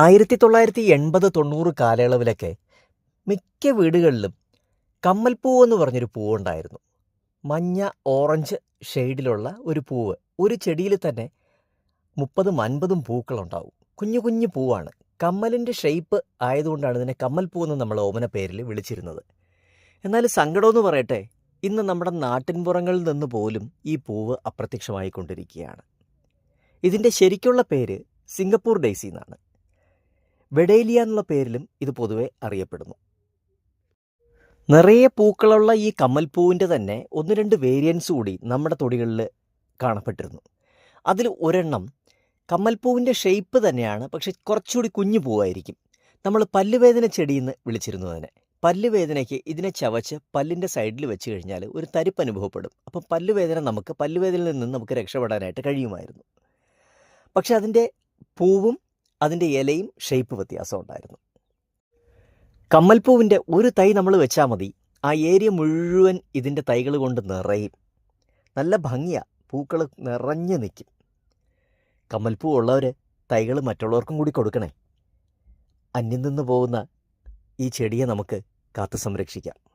ആയിരത്തി തൊള്ളായിരത്തി എൺപത് തൊണ്ണൂറ് കാലയളവിലൊക്കെ മിക്ക വീടുകളിലും കമ്മൽപ്പൂ എന്ന് പറഞ്ഞൊരു പൂവുണ്ടായിരുന്നു മഞ്ഞ ഓറഞ്ച് ഷെയ്ഡിലുള്ള ഒരു പൂവ്. ഒരു ചെടിയിൽ തന്നെ മുപ്പതും അൻപതും പൂക്കളുണ്ടാവും. കുഞ്ഞു കുഞ്ഞു പൂവാണ്. കമ്മലിന്റെ ഷേപ്പ് ആയതുകൊണ്ടാണ് ഇതിനെ കമ്മൽപ്പൂ എന്ന് നമ്മൾ ഓമന പേരിൽ വിളിച്ചിരുന്നത്. എന്നാൽ സങ്കടമെന്ന് പറയട്ടെ ഇന്ന് നമ്മുടെ നാട്ടിൻപുറങ്ങളിൽ നിന്ന് പോലും ഈ പൂവ് അപ്രത്യക്ഷമായിക്കൊണ്ടിരിക്കുകയാണ്. ഇതിന്റെ ശരിക്കുള്ള പേര് സിംഗപ്പൂർ ഡേസി എന്നാണ്. വെഡേലിയ എന്നുള്ള പേരിലും ഇത് പൊതുവെ അറിയപ്പെടുന്നു. നിറയെ പൂക്കളുള്ള ഈ കമ്മൽപ്പൂവിന്റെ തന്നെ ഒന്ന് രണ്ട് വേരിയൻസ് കൂടി നമ്മുടെ തൊടികളിൽ കാണപ്പെട്ടിരുന്നു. അതിൽ ഒരെണ്ണം കമ്മൽപ്പൂവിന്റെ ഷേപ്പ് തന്നെയാണ് പക്ഷെ കുറച്ചുകൂടി കുഞ്ഞു പൂവായിരിക്കും. നമ്മൾ പല്ലുവേദന ചെടിയെന്ന് വിളിച്ചിരുന്നു അതിനെ. പല്ലുവേദനയ്ക്ക് ഇതിനെ ചവച്ച് പല്ലിന്റെ സൈഡിൽ വെച്ച് കഴിഞ്ഞാൽ ഒരു തരിപ്പ് അനുഭവപ്പെടും. അപ്പം പല്ലുവേദന നമുക്ക് പല്ലുവേദനയിൽ നിന്ന് നമുക്ക് രക്ഷപ്പെടാനായിട്ട് കഴിയുമായിരുന്നു. പക്ഷെ അതിന്റെ പൂവും അതിന്റെ ഇലയും ഷേപ്പ് വ്യത്യാസം ഉണ്ടായിരുന്നു. കമ്മൽപ്പൂവിന്റെ ഒരു തൈ നമ്മൾ വെച്ചാൽ മതി. ആ ഏരിയ മുഴുവൻ ഇതിന്റെ തൈകൾ കൊണ്ട് നിറയും. നല്ല ഭംഗിയാണ് പൂക്കൾ നിറഞ്ഞു നിൽക്കും. കമ്മൽപ്പൂ ഉള്ളവർ തൈകൾ മറ്റുള്ളവർക്കും കൂടി കൊടുക്കണേ. അന്യം നിന്ന് പോകുന്ന ഈ ചെടിയെ നമുക്ക് കാത്തു സംരക്ഷിക്കാം.